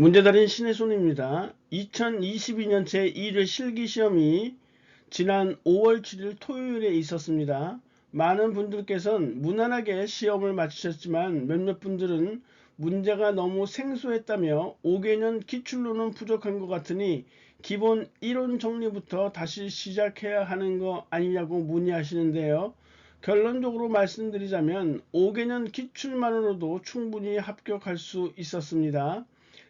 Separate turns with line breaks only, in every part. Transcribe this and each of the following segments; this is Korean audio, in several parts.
문제달인 신의 손입니다. 2022년 제1회 실기시험이 지난 5월 7일 토요일에 있었습니다. 많은 분들께서는 무난하게 시험을 마치셨지만 몇몇 분들은 문제가 너무 생소했다며 5개년 기출로는 부족한 것 같으니 기본 이론 정리부터 다시 시작해야 하는 거 아니냐고 문의하시는데요. 결론적으로 말씀드리자면 5개년 기출만으로도 충분히 합격할 수 있었습니다.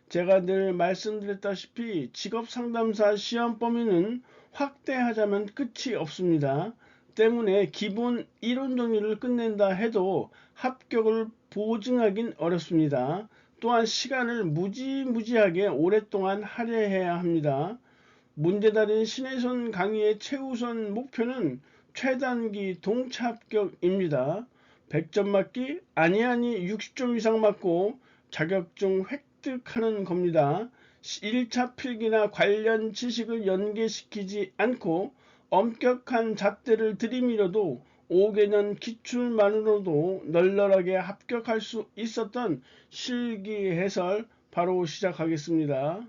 제가 늘 말씀드렸다시피 직업상담사 시험 범위는 확대하자면 끝이 없습니다. 때문에 기본 이론 정리를 끝낸다 해도 합격을 보증하긴 어렵습니다. 또한 시간을 무지무지하게 오랫동안 할애해야 합니다. 문제달인 신혜선 강의의 최우선 목표는 최단기 동차 합격입니다. 100점 맞기 아니 아니 60점 이상 맞고 자격증 획 득하는 겁니다. 1차 필기나 관련 지식을 연계시키지 않고 엄격한 잣대를 들이밀어도 5개년 기출만으로도 널널하게 합격할 수 있었던 실기 해설 바로 시작하겠습니다.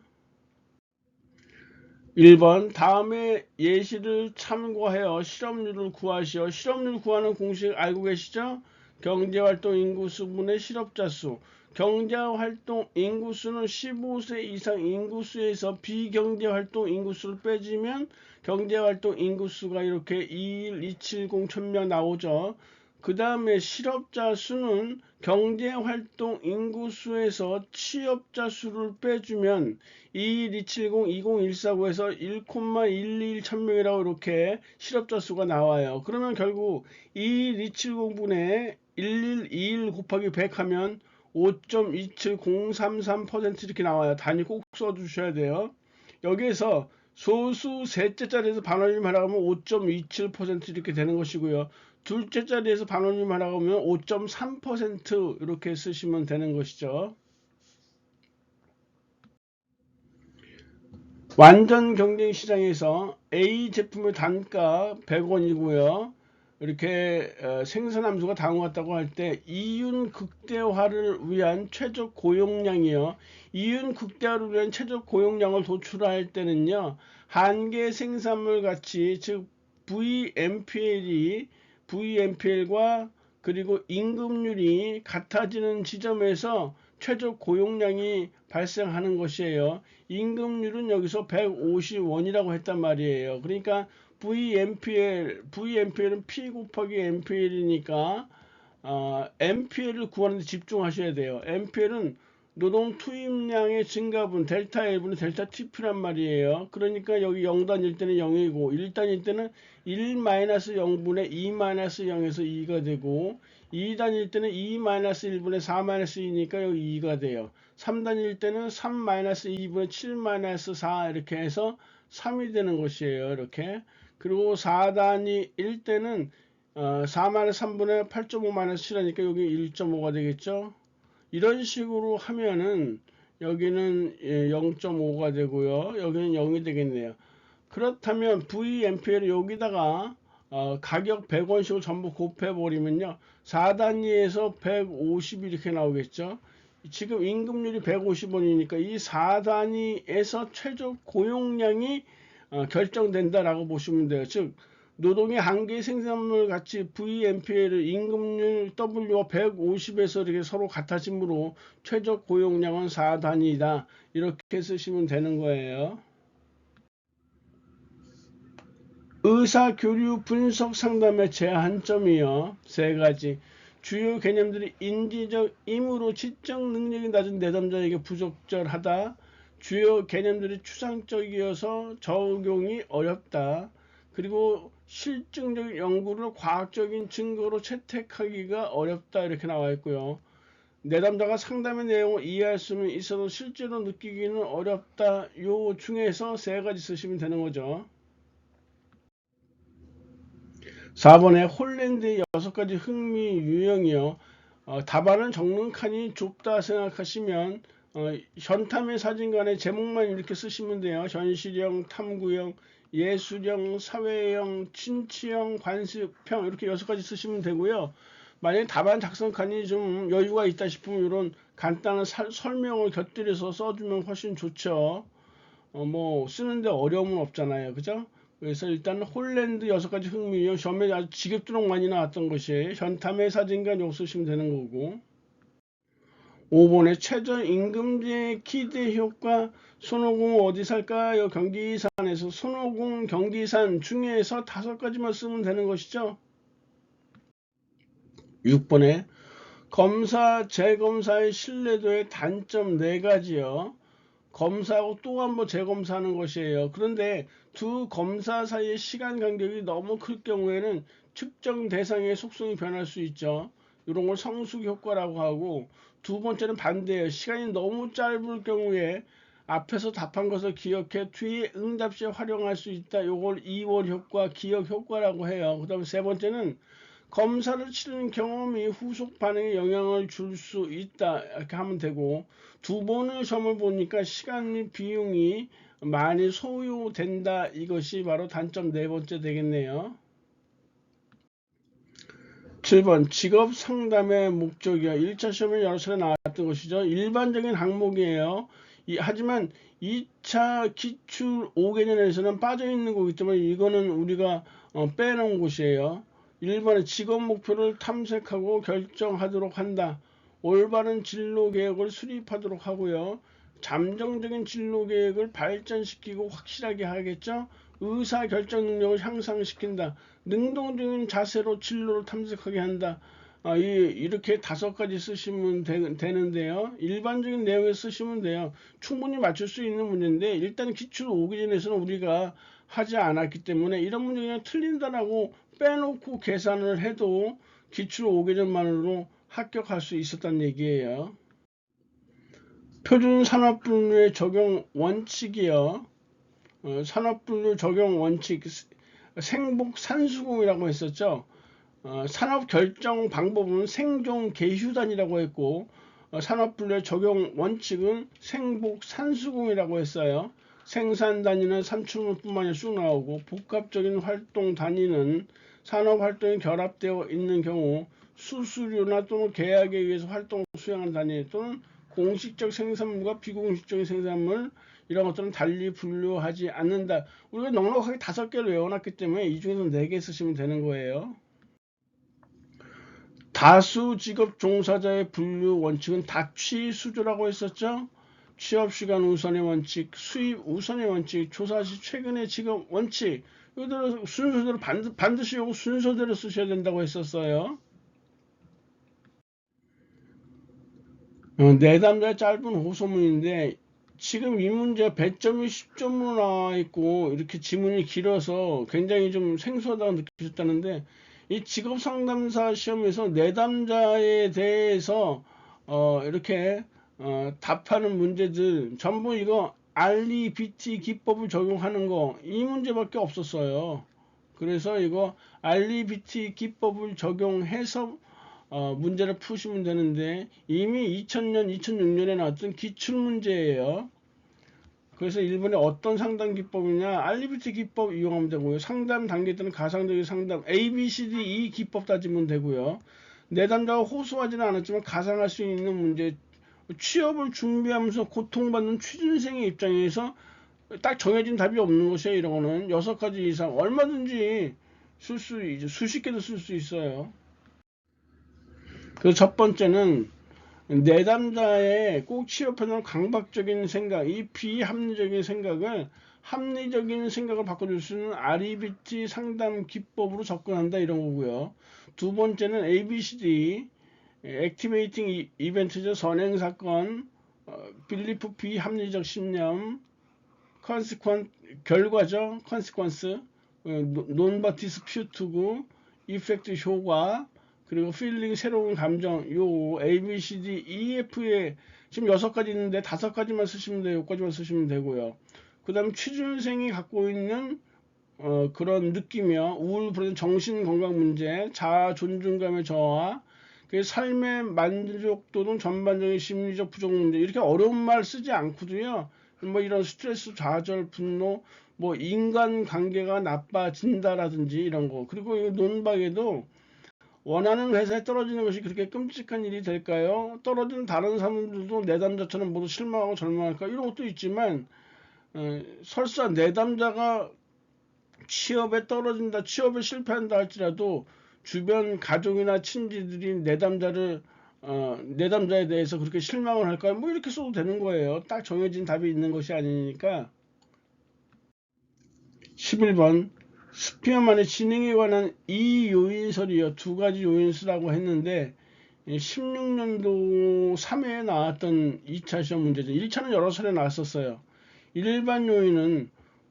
1번 다음에 예시를 참고하여 실업률을 구하시오. 실업률 구하는 공식 알고 계시죠? 경제활동 인구 수분의 실업자 수. 경제활동 인구수는 15세 이상 인구수에서 비경제활동 인구수를 빼주면 경제활동 인구수가 이렇게 21270 천명 나오죠. 그 다음에 실업자 수는 경제활동 인구수에서 취업자 수를 빼주면 21270, 20149에서 1,121 천명이라고 이렇게 실업자 수가 나와요. 그러면 결국 21270분의 1121 곱하기 100 하면 5.27033% 이렇게 나와요. 단위 꼭 써주셔야 돼요. 여기에서 소수 셋째 자리에서 반원님 하라고 하면 5.27% 이렇게 되는 것이고요. 둘째 자리에서 반원님 하라고 하면 5.3% 이렇게 쓰시면 되는 것이죠. 완전 경쟁 시장에서 A 제품의 단가 100원이고요. 이렇게 어, 생산함수가 같다고 할 때 이윤 극대화를 위한 최적 고용량이요. 이윤 극대화를 위한 최적 고용량을 도출할 때는요. 한계 생산물 가치 즉 VMPL이 VMPL과 그리고 임금률이 같아지는 지점에서 최적 고용량이 발생하는 것이에요. 임금률은 여기서 150원이라고 했단 말이에요. 그러니까 VMPL, VMPL은 P 곱하기 MPL이니까 어, MPL을 구하는 데 집중하셔야 돼요. MPL은 노동 투입량의 증가분 델타 L분의 델타 TP란 말이에요. 그러니까 여기 0단일 때는 0이고 1단일 때는 1-0분의 2-0에서 2가 되고 2단일 때는 2-1분의 4-2니까 여기 2가 돼요. 3단일 때는 3-2분의 7-4 이렇게 해서 3이 되는 것이에요. 이렇게. 그리고 4단위 1때는 어, 4-3분의 8.5-7하니까 여기 1.5가 되겠죠. 이런 식으로 하면은 여기는 0.5가 예, 되고요. 여기는 0이 되겠네요. 그렇다면 VMP를 여기다가 어, 가격 100원씩을 전부 곱해버리면요. 4단위에서 150 이렇게 나오겠죠. 지금 임금률이 150원이니까 이 4단위에서 최저 고용량이 어, 결정된다라고 보시면 돼요. 즉 노동의 한계 생산물 가치 VMPL 임금률 W와 150에서 이렇게 서로 같아지므로 최적 고용량은 4단위다. 이렇게 쓰시면 되는 거예요. 의사 교류 분석 상담의 제한점이요. 세 가지. 주요 개념들이 인지적 임으로 지적 능력이 낮은 내담자에게 부적절하다. 주요 개념들이 추상적이어서 적용이 어렵다. 그리고 실증적인 연구를 과학적인 증거로 채택하기가 어렵다 이렇게 나와 있고요. 내담자가 상담의 내용을 이해할 수는 있어도 실제로 느끼기는 어렵다. 요 중에서 세 가지 쓰시면 되는 거죠. 4번에 홀랜드의 여섯 가지 흥미 유형이요. 어, 답안은 적는 칸이 좁다 생각하시면 어, 현탐의 사진관의 제목만 이렇게 쓰시면 돼요. 현실형, 탐구형, 예술형, 사회형, 친치형, 관습형 이렇게 여섯 가지 쓰시면 되고요. 만약에 답안 작성칸이 좀 여유가 있다 싶으면 이런 간단한 살- 설명을 곁들여서 써주면 훨씬 좋죠. 어, 뭐 쓰는데 어려움은 없잖아요. 그죠? 그래서 일단 홀랜드 여섯 가지 흥미요. 시험에 아주 지겹도록 많이 나왔던 것이 현탐의 사진과 욕 쓰시면 되는 거고. 5번에 최저임금제 기대 효과 손오공 어디 살까요? 경기산에서 손오공 경기산 중에서 다섯 가지만 쓰면 되는 것이죠. 6번에 검사 재검사의 신뢰도의 단점 네 가지요. 검사하고 또 한 번 재검사하는 것이에요. 그런데 두 검사 사이의 시간 간격이 너무 클 경우에는 특정 대상의 속성이 변할 수 있죠. 이런 걸 성숙 효과라고 하고 두 번째는 반대예요. 시간이 너무 짧을 경우에 앞에서 답한 것을 기억해 뒤에 응답 시에 활용할 수 있다. 요걸 2월 효과, 기억 효과라고 해요. 그 다음에 세 번째는 검사를 치르는 경험이 후속 반응에 영향을 줄 수 있다. 이렇게 하면 되고 두 번의 시험을 보니까 시간 비용이 많이 소요된다. 이것이 바로 단점 네 번째 되겠네요. 7번 직업 상담의 목적이요. 1차 시험에 여러 차례 나왔던 것이죠. 일반적인 항목이에요. 이- 하지만 2차 기출 5개년에서는 빠져 있는 거기 때문에 이거는 우리가 어, 빼놓은 곳이에요. 1번에 직업 목표를 탐색하고 결정하도록 한다. 올바른 진로 계획을 수립하도록 하고요. 잠정적인 진로 계획을 발전시키고 확실하게 하겠죠. 의사 결정 능력을 향상시킨다. 능동적인 자세로 진로를 탐색하게 한다. 아, 이, 이렇게 다섯 가지 쓰시면 되, 는데요 일반적인 내용에 쓰시면 돼요. 충분히 맞출 수 있는 문제인데 일단 기출 오기 전에서는 우리가 하지 않았기 때문에 이런 문제 그냥 틀린다라고 빼놓고 계산을 해도 기출 5개년만으로 합격할 수 있었다는 얘기예요. 표준 산업분류의 적용 원칙이요. 어, 산업분류 적용 원칙 생복 산수공이라고 했었죠. 어, 산업 결정 방법은 생존 계휴단이라고 했고 어, 산업분류의 적용 원칙은 생복 산수공이라고 했어요. 생산 단위는 산출물뿐만 아니라 쭉 나오고 복합적인 활동 단위는 산업 활동이 결합되어 있는 경우 수수료나 또는 계약에 의해서 활동 수행하는 단위 또는 공식적 생산물과 비공식적인 생산물 이런 것들은 달리 분류하지 않는다. 우리가 넉넉하게 다섯 개를 외워놨기 때문에 이 중에서 네 개 쓰시면 되는 거예요. 다수 직업 종사자의 분류 원칙은 다취 수조라고 했었죠. 취업 시간 우선의 원칙, 수입 우선의 원칙, 조사 시 최근의 직업 원칙. 이대로 순서대로 반드, 반드시 요거 순서대로 쓰셔야 된다고 했었어요. 어, 내담자 짧은 호소문인데 지금 이 문제 배점이 10점으로 나와 있고 이렇게 지문이 길어서 굉장히 좀 생소하다고 느끼셨다는데 이 직업 상담사 시험에서 내담자에 대해서 어, 이렇게 어, 답하는 문제들 전부 이거 REBT 기법을 적용하는 거 이 문제밖에 없었어요. 그래서 이거 REBT 기법을 적용해서 어, 문제를 푸시면 되는데 이미 2000년, 2006년에 나왔던 기출 문제예요. 그래서 일본의 어떤 상담 기법이냐 REBT 기법 이용하면 되고요. 상담 단계 때는 가상적인 상담 A, B, C, D, E 기법 따지면 되고요. 내담자가 호소하지는 않았지만 가상할 수 있는 문제 취업을 준비하면서 고통받는 취준생의 입장에서 딱 정해진 답이 없는 것이에요. 이런 거는 여섯 가지 이상 얼마든지 쓸 수 이제 수십 개도 쓸 수 있어요. 그 첫 번째는 내담자의 꼭 취업하는 강박적인 생각, 이 비합리적인 생각을 합리적인 생각을 바꿔줄 수 있는 REBT 상담 기법으로 접근한다 이런 거고요. 두 번째는 ABCD 액티베이팅 이- 이벤트죠. 선행 사건, 어, 빌리프 비합리적 신념, 컨시퀀 결과죠. 컨시퀀스, 논바티스 퓨트고, 이펙트 효과, 그리고 필링 새로운 감정, 요 A, B, C, D, E, F에 지금 여섯 가지 있는데 다섯 가지만 쓰시면 돼요. 여기까지만 쓰시면 되고요. 그 다음 취준생이 갖고 있는 어, 그런 느낌이요. 우울, 불안, 정신 건강 문제, 자아 존중감의 저하, 그 삶의 만족도는 전반적인 심리적 부족 문제 이렇게 어려운 말 쓰지 않고도요. 뭐 이런 스트레스, 좌절, 분노, 뭐 인간 관계가 나빠진다라든지 이런 거 그리고 이 논박에도 원하는 회사에 떨어지는 것이 그렇게 끔찍한 일이 될까요? 떨어진 다른 사람들도 내담자처럼 모두 실망하고 절망할까? 이런 것도 있지만 어, 설사 내담자가 취업에 떨어진다, 취업에 실패한다 할지라도 주변 가족이나 친지들이 내담자를 어, 내담자에 대해서 그렇게 실망을 할까요? 뭐 이렇게 써도 되는 거예요. 딱 정해진 답이 있는 것이 아니니까. 11번 스피어만의 지능에 관한 이 요인설이요. 두 가지 요인 쓰라고 했는데 16년도 3회에 나왔던 2차 시험 문제죠. 1차는 여러 차례 나왔었어요. 일반 요인은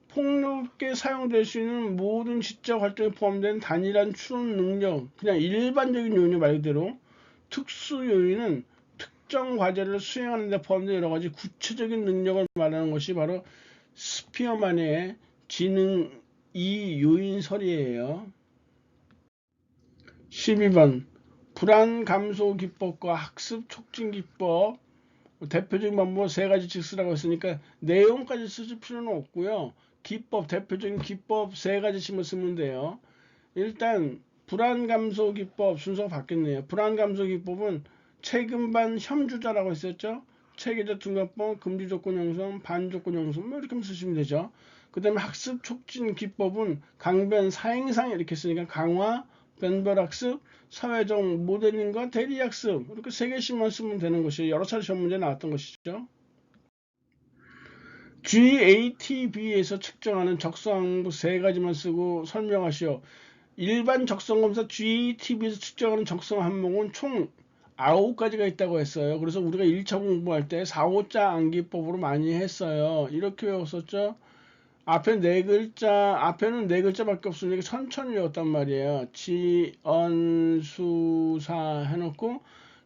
폭넓게 사용될 수 있는 모든 지적 활동에 포함된 단일한 추론 능력, 그냥 일반적인 요인이 말 그대로 특수 요인은 특정 과제를 수행하는 데 포함된 여러 가지 구체적인 능력을 말하는 것이 바로 스피어만의 지능 이 요인설이에요. 12번 불안 감소 기법과 학습 촉진 기법 대표적인 방법 세 가지씩 쓰라고 했으니까 내용까지 쓰실 필요는 없고요. 기법 대표적인 기법 세 가지씩만 쓰면 돼요. 일단 불안 감소 기법 순서가 바뀌었네요. 불안 감소 기법은 최근반 혐주자라고 했었죠. 체계적 둔갑법, 금지 조건 형성, 반조건 형성 뭐 이렇게 쓰시면 되죠. 그 다음에 학습 촉진 기법은 강변 사행상 이렇게 쓰니까 강화, 변별 학습, 사회적 모델링과 대리 학습 이렇게 세 개씩만 쓰면 되는 것이 여러 차례 시험 문제 나왔던 것이죠. GATB에서 측정하는 적성 항목 세 가지만 쓰고 설명하시오. 일반 적성 검사 GATB에서 측정하는 적성 항목은 총 9가지가 있다고 했어요. 그래서 우리가 1차 공부할 때 4, 5자 암기법으로 많이 했어요. 이렇게 외웠었죠. 앞에 네 글자, 앞에는 네 글자밖에 없으니까 천천히 외웠단 말이에요. 지, 언, 수, 사 해놓고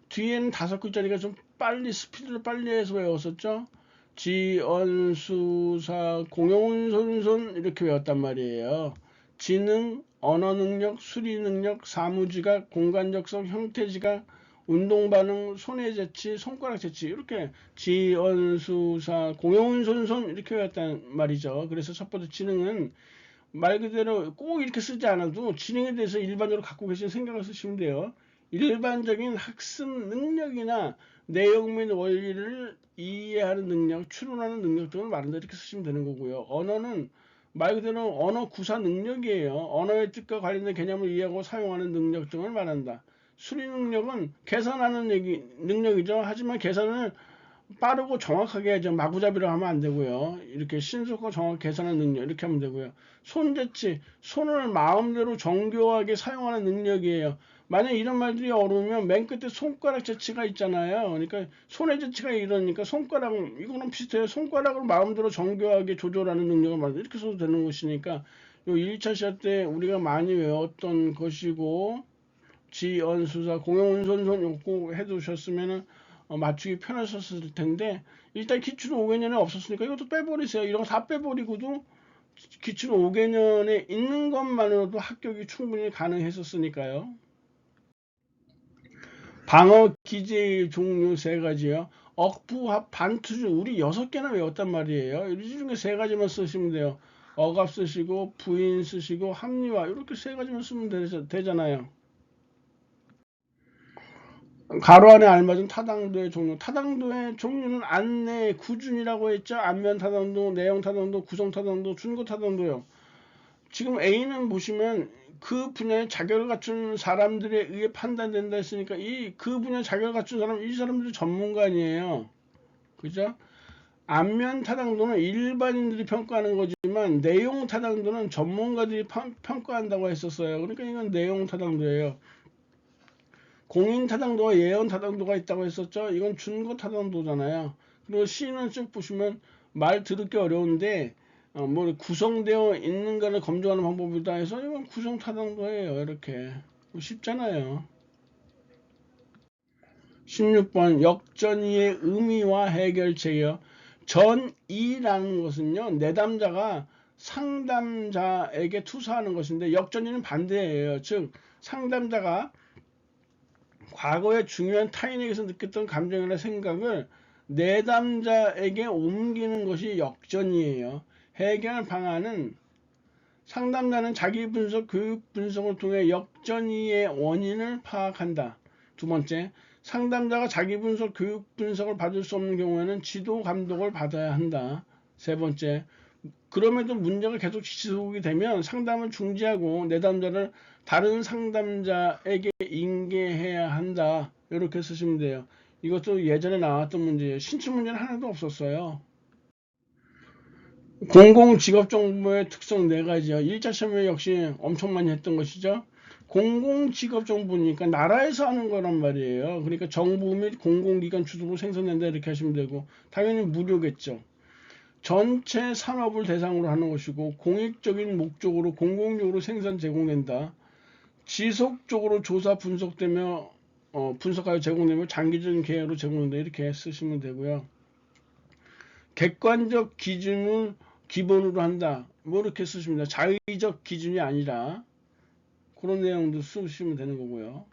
뒤에는 다섯 글자니까 좀 빨리 스피드를 빨리 해서 외웠었죠. 지, 언, 수, 사, 공용, 손손 이렇게 외웠단 말이에요. 지능, 언어 능력, 수리 능력, 사무지각, 공간적성, 형태지각, 운동 반응, 손의 재치, 손가락 재치 이렇게 지언수사, 공용운손손 이렇게 외웠단 말이죠. 그래서 첫 번째 지능은 말 그대로 꼭 이렇게 쓰지 않아도 지능에 대해서 일반적으로 갖고 계신 생각을 쓰시면 돼요. 일반적인 학습 능력이나 내용 및 원리를 이해하는 능력, 추론하는 능력 등을 말한다 이렇게 쓰시면 되는 거고요. 언어는 말 그대로 언어 구사 능력이에요. 언어의 뜻과 관련된 개념을 이해하고 사용하는 능력 등을 말한다. 수리 능력은 계산하는 얘기, 능력이죠. 하지만 계산을 빠르고 정확하게 해야죠. 마구잡이로 하면 안 되고요. 이렇게 신속하고 정확하게 계산하는 능력 이렇게 하면 되고요. 손재치, 손을 마음대로 정교하게 사용하는 능력이에요. 만약 이런 말들이 어려우면 맨 끝에 손가락 재치가 있잖아요. 그러니까 손의 재치가 이러니까 손가락 이거는 비슷해요. 손가락을 마음대로 정교하게 조절하는 능력을 말한다. 이렇게 써도 되는 것이니까 요 1차 시합 때 우리가 많이 외웠던 것이고 지언수사 공용운손손 요거 해두셨으면은 어, 맞추기 편하셨을 텐데 일단 기출 5개년에 없었으니까 이것도 빼버리세요. 이런 거 다 빼버리고도 기출 5개년에 있는 것만으로도 합격이 충분히 가능했었으니까요. 방어 기재의 종류 세 가지요. 억부, 합, 반투주 우리 여섯 개나 외웠단 말이에요. 이 중에 세 가지만 쓰시면 돼요. 억압 쓰시고 부인 쓰시고 합리화 이렇게 세 가지만 쓰면 되, 되잖아요. 가로 안에 알맞은 타당도의 종류. 타당도의 종류는 안내, 구준이라고 했죠. 안면 타당도, 내용 타당도, 구성 타당도, 준거 타당도요. 지금 A는 보시면 그 분야에 자격을 갖춘 사람들에 의해 판단된다 했으니까 이 그 분야에 자격을 갖춘 사람, 이 사람들이 전문가 아니에요. 그죠? 안면 타당도는 일반인들이 평가하는 거지만 내용 타당도는 전문가들이 평가한다고 했었어요. 그러니까 이건 내용 타당도예요. 공인 타당도와 예언 타당도가 있다고 했었죠. 이건 준거 타당도잖아요. 그리고 C는 쭉 보시면 말 들을게 어려운데 어, 뭐 구성되어 있는가를 검증하는 방법이다 해서 이건 구성 타당도예요. 이렇게 쉽잖아요. 16번 역전이의 의미와 해결책이요. 전이라는 것은요. 내담자가 상담자에게 투사하는 것인데 역전이는 반대예요. 즉 상담자가 과거의 중요한 타인에게서 느꼈던 감정이나 생각을 내담자에게 옮기는 것이 역전이에요. 해결 방안은 상담자는 자기 분석, 교육 분석을 통해 역전이의 원인을 파악한다. 두 번째, 상담자가 자기 분석, 교육 분석을 받을 수 없는 경우에는 지도 감독을 받아야 한다. 세 번째, 그럼에도 문제가 계속 지속이 되면 상담을 중지하고 내담자를 다른 상담자에게 인계해야 한다. 이렇게 쓰시면 돼요. 이것도 예전에 나왔던 문제예요. 신청 문제는 하나도 없었어요. 공공직업정보의 특성 네 가지요. 1차 시험에 역시 엄청 많이 했던 것이죠. 공공직업정보니까 나라에서 하는 거란 말이에요. 그러니까 정부 및 공공기관 주도로 생산된다 이렇게 하시면 되고 당연히 무료겠죠. 전체 산업을 대상으로 하는 것이고 공익적인 목적으로 공공적으로 생산 제공된다. 지속적으로 조사 분석되며 어, 분석하여 제공되며 장기적인 계획으로 제공된다 이렇게 쓰시면 되고요. 객관적 기준을 기본으로 한다. 뭐 이렇게 쓰십니다. 자의적 기준이 아니라 그런 내용도 쓰시면 되는 거고요.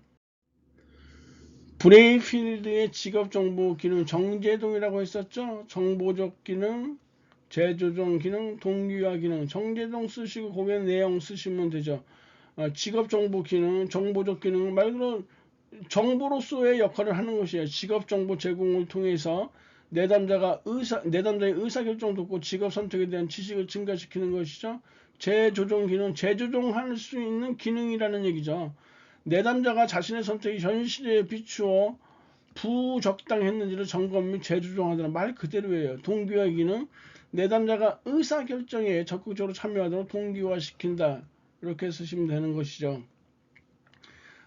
브레이필드의 직업정보 기능 정제동이라고 했었죠. 정보적 기능, 재조정 기능, 동기화 기능, 정제동 쓰시고 거기에 내용 쓰시면 되죠. 어, 직업 정보 기능, 정보적 기능 말 그대로 정보로서의 역할을 하는 것이에요. 직업 정보 제공을 통해서 내담자가 의사, 내담자의 의사 결정도 없고 직업 선택에 대한 지식을 증가시키는 것이죠. 재조정 기능, 재조정할 수 있는 기능이라는 얘기죠. 내담자가 자신의 선택이 현실에 비추어 부적당했는지를 점검 및 재조정하더라 말 그대로예요. 동기화 기능, 내담자가 의사결정에 적극적으로 참여하도록 동기화시킨다. 이렇게 쓰시면 되는 것이죠.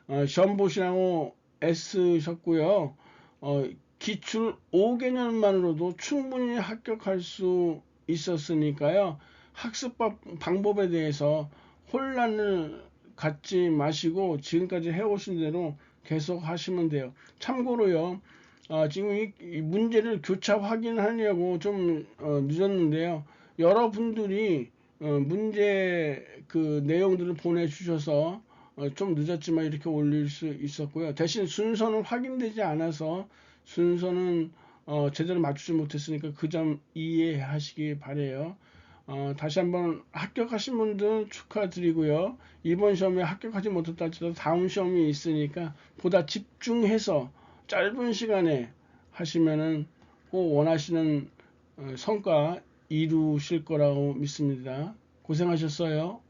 어, 시험 보시라고 애쓰셨고요. 어, 기출 5개년만으로도 충분히 합격할 수 있었으니까요. 학습 방법에 대해서 혼란을 갖지 마시고 지금까지 해오신 대로 계속 하시면 돼요. 참고로요. 어, 지금 이, 이, 문제를 교차 확인하려고 좀 어, 늦었는데요. 여러분들이 어, 문제 그 내용들을 보내주셔서 어, 좀 늦었지만 이렇게 올릴 수 있었고요. 대신 순서는 확인되지 않아서 순서는 어, 제대로 맞추지 못했으니까 그 점 이해하시기 바래요. 어, 다시 한번 합격하신 분들 축하드리고요. 이번 시험에 합격하지 못했다 할지라도 다음 시험이 있으니까 보다 집중해서 짧은 시간에 하시면은 꼭 원하시는 어, 성과 이루실 거라고 믿습니다. 고생하셨어요.